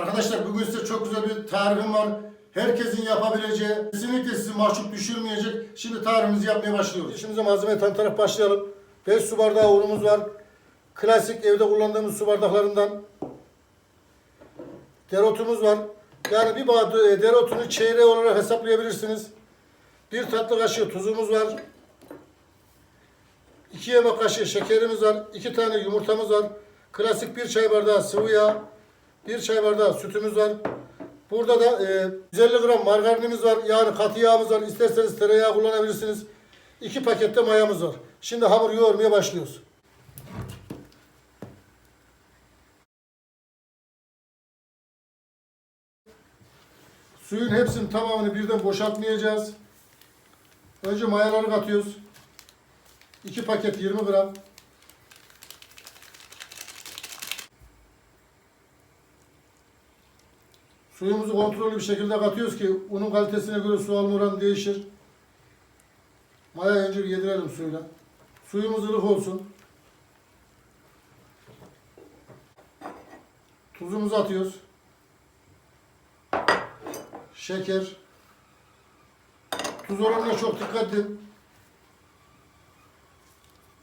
Arkadaşlar bugün size çok güzel bir tarifim var. Herkesin yapabileceği, kesinlikle sizi mahcup düşürmeyecek. Şimdi tarifimizi yapmaya başlıyoruz. Şimdi malzemeyi tanıtarak başlayalım. 5 su bardağı unumuz var. Klasik evde kullandığımız su bardaklarından. Dereotumuz var. Yani bir bardağı e, dereotunu çeyreği olarak hesaplayabilirsiniz. Bir tatlı kaşığı tuzumuz var. 2 yemek kaşığı şekerimiz var. 2 tane yumurtamız var. Klasik bir çay bardağı sıvı yağ. 1 çay bardağı sütümüz var. Burada da e, 150 gram margarinimiz var. Yani katı yağımız var. İsterseniz tereyağı kullanabilirsiniz. 2 pakette mayamız var. Şimdi hamur yoğurmaya başlıyoruz. Suyun hepsinin tamamını birden boşaltmayacağız. Önce mayaları katıyoruz. 2 paket 20 gram. Suyumuzu kontrollü bir şekilde katıyoruz ki unun kalitesine göre su alma oranı değişir. Maya önce bir yedirelim suyla. Suyumuz ılık olsun. Tuzumuzu atıyoruz. Şeker. Tuz oranına çok dikkat edin.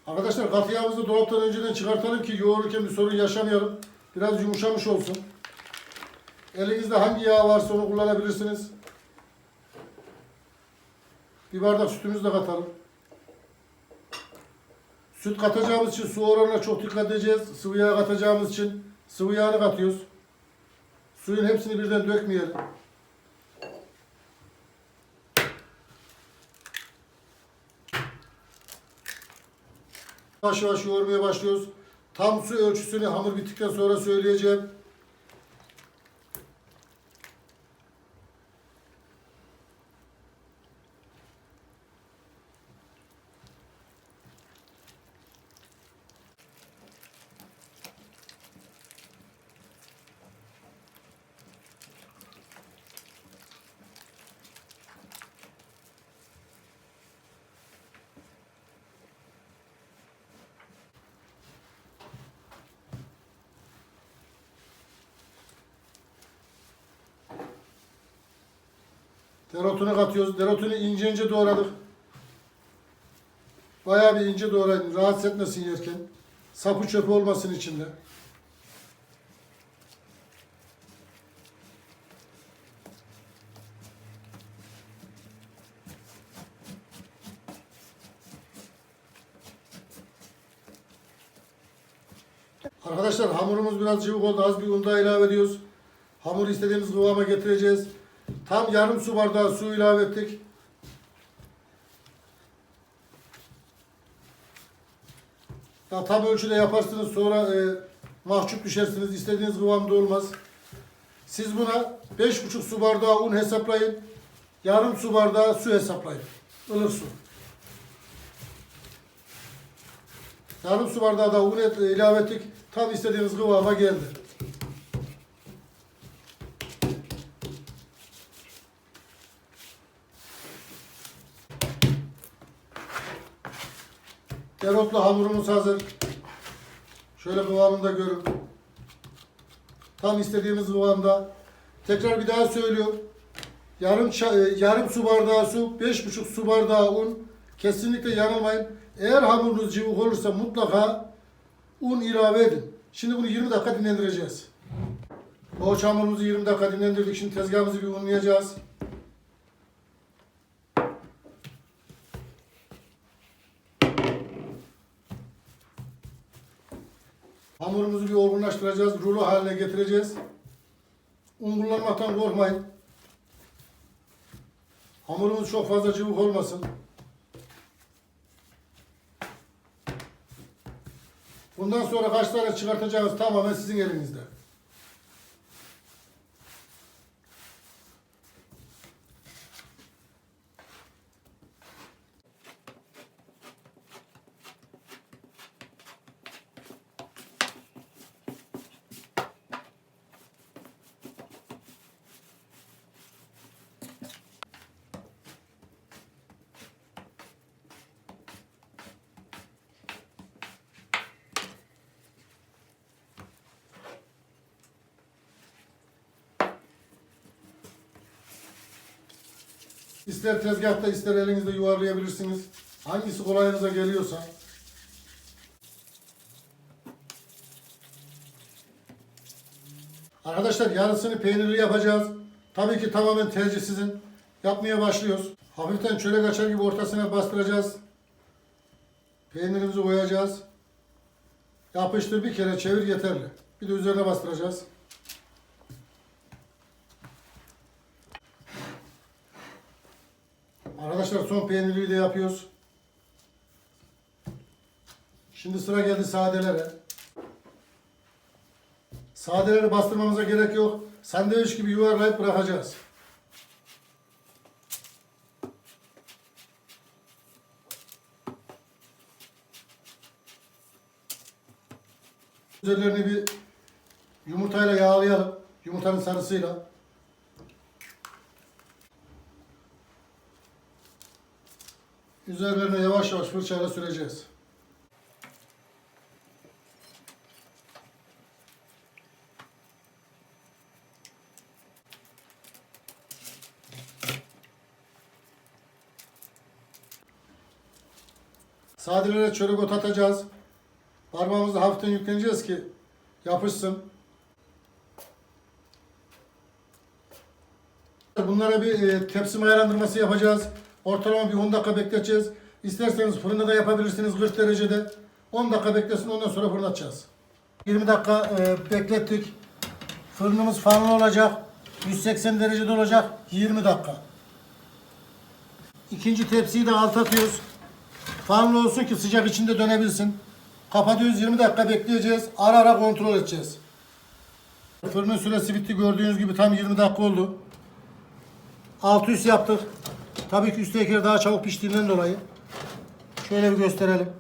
Arkadaşlar katı yağımızı dolaptan önceden çıkartalım ki yoğururken bir sorun yaşamayalım. Biraz yumuşamış olsun. Elinizde hangi yağ varsa onu kullanabilirsiniz. Bir bardak sütümüzü de katalım. Süt katacağımız için su oranına çok dikkat edeceğiz. Sıvı yağ katacağımız için sıvı yağını katıyoruz. Suyun hepsini birden dökmeyelim. Yavaş yavaş yoğurmaya başlıyoruz. Tam su ölçüsünü hamur bittikten sonra söyleyeceğim. Dereotunu katıyoruz. Dereotunu ince ince doğradık. Bayağı bir ince doğrayın. Rahatsız etmesin yerken. Sapı çöpü olmasın içinde. Arkadaşlar hamurumuz biraz cıvık oldu. Az bir un daha ilave ediyoruz. Hamuru istediğimiz kıvama getireceğiz. Tam yarım su bardağı su ilave ettik. Ya tam ölçüde yaparsınız sonra e, mahcup düşersiniz. İstediğiniz kıvamda olmaz. Siz buna 5,5 su bardağı un hesaplayın. Yarım su bardağı su hesaplayın. Ilık su. Yarım su bardağı da un ilave ettik. Tam istediğiniz kıvama geldi. Dereotlu hamurumuz hazır. Şöyle kıvamında görün. Tam istediğimiz kıvamda. Tekrar bir daha söylüyorum. Yarım e, yarım su bardağı su, beş buçuk su bardağı un. Kesinlikle yanılmayın. Eğer hamurunuz cıvık olursa mutlaka un ilave edin. Şimdi bunu 20 dakika dinlendireceğiz. Poğaç hamurumuzu 20 dakika dinlendirdik. Şimdi tezgahımızı bir unlayacağız. Hamurumuzu bir olgunlaştıracağız. Rulo haline getireceğiz. Un kullanmaktan korkmayın. Hamurumuz çok fazla cıvık olmasın. Bundan sonra kaç tane çıkartacağınız tamamen sizin elinizde. İster tezgahta ister elinizde yuvarlayabilirsiniz. Hangisi kolayınıza geliyorsa. Arkadaşlar yarısını peynirli yapacağız. Tabii ki tamamen tercih sizin. Yapmaya başlıyoruz. Hafiften çörek açar gibi ortasına bastıracağız. Peynirimizi koyacağız. Yapıştır bir kere çevir yeterli. Bir de üzerine bastıracağız. Arkadaşlar son peynirliği de yapıyoruz. Şimdi sıra geldi sadelere. Sadeleri bastırmamıza gerek yok. Sandviç gibi yuvarlayıp bırakacağız. Üzerlerini bir yumurtayla yağlayalım. Yumurtanın sarısıyla. Üzerlerine yavaş yavaş fırçayla süreceğiz. Sadelere çörek ot atacağız. Parmağımızı hafiften yükleneceğiz ki yapışsın. Bunlara bir e, tepsi mayalandırması yapacağız. Ortalama bir 10 dakika bekleteceğiz. İsterseniz fırında da yapabilirsiniz 40 derecede. 10 dakika beklesin ondan sonra fırına atacağız. 20 dakika e, beklettik. Fırınımız fanlı olacak. 180 derecede olacak. 20 dakika. İkinci tepsiyi de alt atıyoruz. Fanlı olsun ki sıcak içinde dönebilsin. Kapatıyoruz 20 dakika bekleyeceğiz. Ara ara kontrol edeceğiz. Fırının süresi bitti gördüğünüz gibi tam 20 dakika oldu. Alt üst yaptık. Tabii ki üsttekiler daha çabuk piştiğinden dolayı. Şöyle bir gösterelim.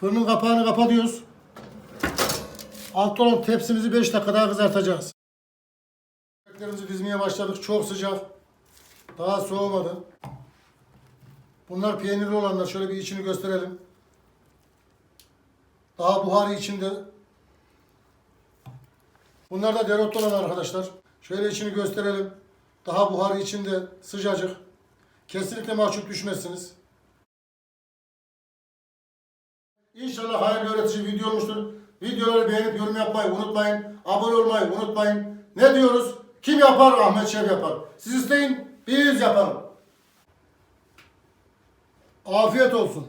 Fırının kapağını kapatıyoruz. Altta olan tepsimizi 5 dakika daha kızartacağız. Ekmeklerimizi dizmeye başladık. Çok sıcak. Daha soğumadı. Bunlar peynirli olanlar. Şöyle bir içini gösterelim. Daha buharı içinde. Bunlar da dereotlu olan arkadaşlar. Şöyle içini gösterelim. Daha buharı içinde sıcacık. Kesinlikle mahcup düşmezsiniz. İnşallah hayırlı öğretici video olmuştur. Videoları beğenip yorum yapmayı unutmayın. Abone olmayı unutmayın. Ne diyoruz? Kim yapar? Ahmet Şef yapar. Siz isteyin, biz yapalım. Afiyet olsun.